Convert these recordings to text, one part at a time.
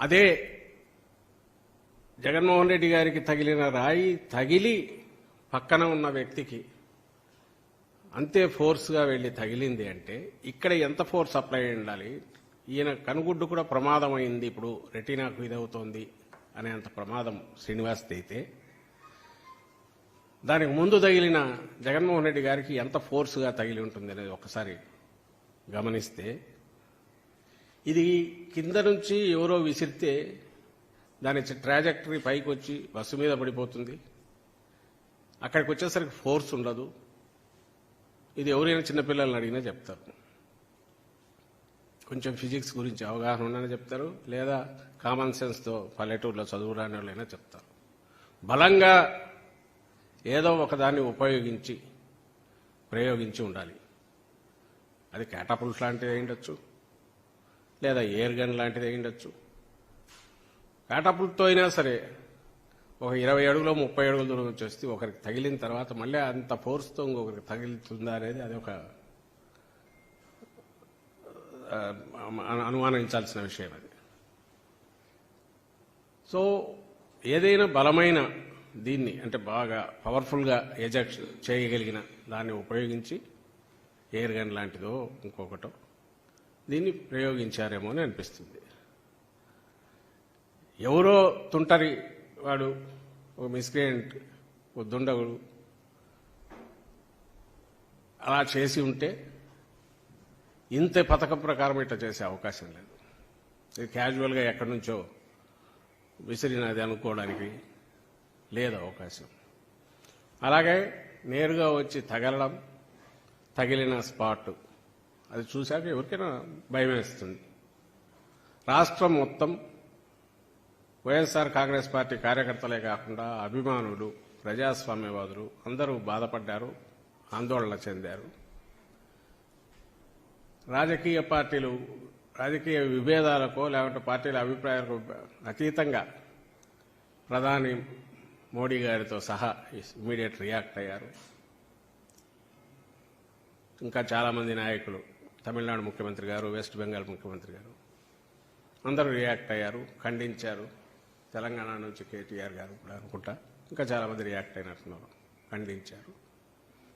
అదే జగన్మోహన్ రెడ్డి గారికి తగిలిన రాయి తగిలి పక్కన ఉన్న వ్యక్తికి అంతే ఫోర్స్గా వెళ్ళి తగిలింది అంటే ఇక్కడ ఎంత ఫోర్స్ అప్లై ఉండాలి? ఈయన కనుగుడ్డు కూడా ప్రమాదం అయింది ఇప్పుడు రెటీనాకు ఇదవుతోంది అనేంత ప్రమాదం శ్రీనివాస్ అయితే. దానికి ముందు తగిలిన జగన్మోహన్ రెడ్డి గారికి ఎంత ఫోర్స్గా తగిలి ఉంటుంది అనేది ఒకసారి గమనిస్తే ఇది కింద నుంచి ఎవరో విసిరితే దాని ట్రాజెక్టరీ పైకి వచ్చి బస్సు మీద పడిపోతుంది. అక్కడికి వచ్చేసరికి ఫోర్స్ ఉండదు. ఇది ఎవరైనా చిన్నపిల్లల్ని అడిగినా చెప్తారు. కొంచెం ఫిజిక్స్ గురించి అవగాహన ఉండని చెప్తారు. లేదా కామన్ సెన్స్తో పల్లెటూరులో చదువురాని వాళ్ళైనా చెప్తారు. బలంగా ఏదో ఒకదాన్ని ఉపయోగించి ప్రయోగించి ఉండాలి. అది క్యాటపుల్ట్ లాంటిది అయి ఉండొచ్చు. లేదా ఎయిర్ గన్ లాంటిది అయి ఉండొచ్చు అయినా సరే ఒక ఇరవై అడుగులో ముప్పై అడుగుల దూరం నుంచి ఒకరికి తగిలిన తర్వాత మళ్ళీ అంత ఫోర్స్తో ఇంకొకరికి తగిలుతుందా అనేది అది ఒక అనుమానించాల్సిన విషయం అది. సో ఏదైనా బలమైన దీన్ని అంటే బాగా పవర్ఫుల్గా ఎజెక్ట్ చేయగలిగిన దాన్ని ఉపయోగించి ఎయిర్ గన్ లాంటిదో ఇంకొకటో దీన్ని ప్రయోగించారేమో అని అనిపిస్తుంది. ఎవరో తుంటరి వాడు ఒక మిస్క్రియంట్ ఒక దుండగుడు అలా చేసి ఉంటే ఇంత పథకం ప్రకారం ఇట్లా చేసే అవకాశం లేదు. ఇది క్యాజువల్గా ఎక్కడి నుంచో విసిరినది అనుకోవడానికి లేదు అవకాశం. అలాగే నేరుగా వచ్చి తగలడం తగిలిన స్పాట్ అది చూశాక ఎవరికైనా భయం వేస్తుంది. రాష్ట్రం మొత్తం వైఎస్ఆర్ కాంగ్రెస్ పార్టీ కార్యకర్తలే కాకుండా అభిమానులు ప్రజాస్వామ్యవాదులు అందరూ బాధపడ్డారు ఆందోళన చెందారు. రాజకీయ పార్టీలు రాజకీయ విభేదాలకో లేకుంటే పార్టీల అభిప్రాయాలకు అతీతంగా ప్రధాని మోడీ గారితో సహా ఇమీడియట్ రియాక్ట్ అయ్యారు. ఇంకా చాలామంది నాయకులు తమిళనాడు ముఖ్యమంత్రి గారు వెస్ట్ బెంగాల్ ముఖ్యమంత్రి గారు అందరూ రియాక్ట్ అయ్యారు ఖండించారు. తెలంగాణ నుంచి కేటీఆర్ గారు కూడా అనుకుంటా ఇంకా చాలామంది రియాక్ట్ అయినట్టున్నారు ఖండించారు.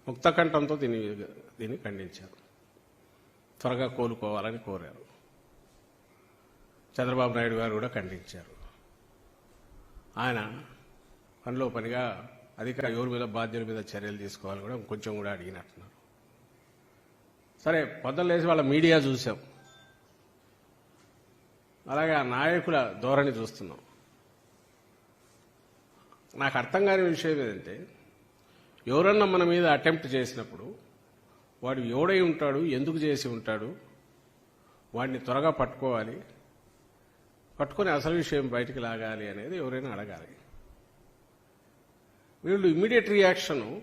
ముక్త కంఠంతో దీన్ని దీన్ని ఖండించారు. త్వరగా కోలుకోవాలని కోరారు. చంద్రబాబు నాయుడు గారు కూడా ఖండించారు. ఆయన పనిలో పనిగా అధికార ఎవరి మీద బాధ్యుల మీద చర్యలు తీసుకోవాలని కూడా కొంచెం కూడా అడిగినట్టున్నారు. సరే పొద్దులేసి వాళ్ళ మీడియా చూసాం. అలాగే ఆ నాయకుల ధోరణి చూస్తున్నాం. నాకు అర్థం కాని విషయం ఏంటంటే ఎవరన్నా మన మీద అటెంప్ట్ చేసినప్పుడు వాడు ఎవడై ఉంటాడు ఎందుకు చేసి ఉంటాడు వాడిని త్వరగా పట్టుకోవాలి పట్టుకొని అసలు విషయం బయటికి లాగాలి అనేది ఎవరైనా అడగాలి. వీళ్ళు ఇమ్మీడియట్ రియాక్షను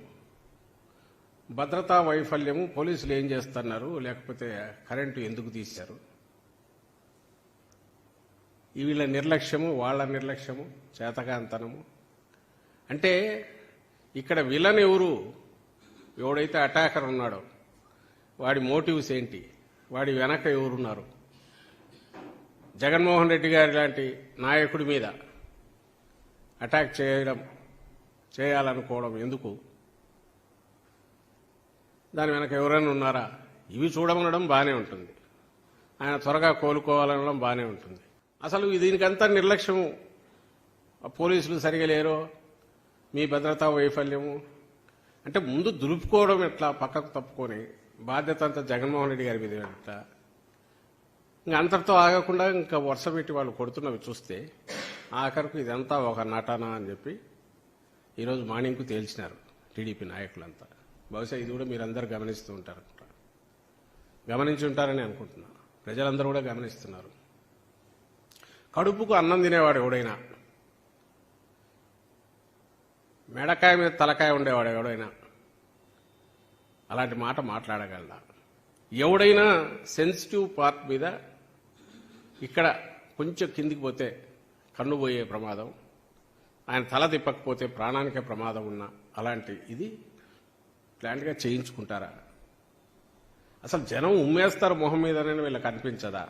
భద్రతా వైఫల్యము పోలీసులు ఏం చేస్తున్నారు? లేకపోతే కరెంటు ఎందుకు తీశారు? వీళ్ళ నిర్లక్ష్యము వాళ్ళ నిర్లక్ష్యము చేతకాంతనము అంటే ఇక్కడ విలన్ ఎవరు? ఎవడైతే అటాకర్ ఉన్నాడో వాడి మోటివ్స్ ఏంటి? వాడి వెనక ఎవరున్నారు? జగన్మోహన్ రెడ్డి గారి లాంటి నాయకుడి మీద అటాక్ చేయడం చేయాలనుకోవడం ఎందుకు? దాని వెనక ఎవరైనా ఉన్నారా? ఇవి చూడమనడం బాగానే ఉంటుంది. ఆయన త్వరగా కోలుకోవాలనడం బాగానే ఉంటుంది. అసలు దీనికంతా నిర్లక్ష్యము. పోలీసులు సరిగా లేరో? మీ భద్రతా వైఫల్యము? అంటే ముందు దులుపుకోవడం ఎట్లా? పక్కకు తప్పుకొని. బాధ్యత అంతా జగన్మోహన్ రెడ్డి గారి మీద ఎట్లా ఇంకా అంతటితో ఆగకుండా ఇంకా వరుస పెట్టి వాళ్ళు కొడుతున్నవి చూస్తే ఆఖరకు ఇదంతా ఒక నటన అని చెప్పి ఈరోజు మార్నింగ్కు తేల్చినారు టీడీపీ నాయకులంతా. బహుశా ఇది కూడా మీరందరూ గమనిస్తూ ఉంటారు. గమనించి ఉంటారని అనుకుంటున్నా. ప్రజలందరూ కూడా గమనిస్తున్నారు. కడుపుకు అన్నం తినేవాడు ఎవడైనా మెడకాయ మీద తలకాయ ఉండేవాడు ఎవడైనా అలాంటి మాట మాట్లాడగలడా? ఎవడైనా సెన్సిటివ్ పార్ట్ మీద ఇక్కడ కొంచెం కిందికి పోతే కన్ను పోయే ప్రమాదం ఆయన తల తిప్పకపోతే ప్రాణానికే ప్రమాదం ఉన్న అలాంటి ఇది ప్లాంట్గా చేయించుకుంటారా? అసలు జనం ఉమ్మేస్తారు మొహం మీదనే వీళ్ళకి అనిపించదా?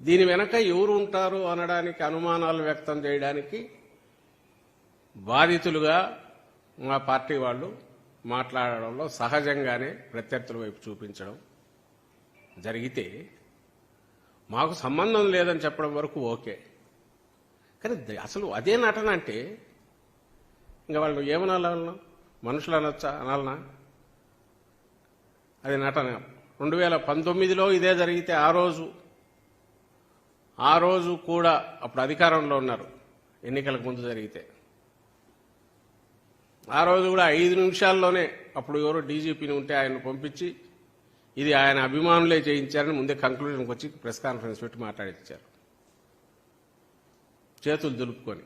దీని వెనక ఎవరు ఉంటారు అనడానికి అనుమానాలు వ్యక్తం చేయడానికి బాధితులుగా మా పార్టీ వాళ్ళు మాట్లాడడంలో సహజంగానే ప్రత్యర్థుల వైపు చూపించడం జరిగితే మాకు సంబంధం లేదని చెప్పడం వరకు ఓకే. కానీ అసలు అదే నటన అంటే ఇంకా వాళ్ళు ఏమనాలను మనుషులు అనొచ్చా? అనాలనా? అది నటన. రెండు వేల పంతొమ్మిదిలో ఇదే జరిగితే ఆ రోజు ఆ రోజు కూడా అప్పుడు అధికారంలో ఉన్నారు. ఎన్నికలకు ముందు జరిగితే. ఆ రోజు కూడా ఐదు నిమిషాల్లోనే అప్పుడు ఎవరో డీజీపీని ఉంటే ఆయన పంపించి ఇది ఆయన అభిమానులే చేయించారని ముందే కంక్లూజన్కి వచ్చి ప్రెస్ కాన్ఫరెన్స్ పెట్టి మాట్లాడించారు చేతులు దులుపుకొని.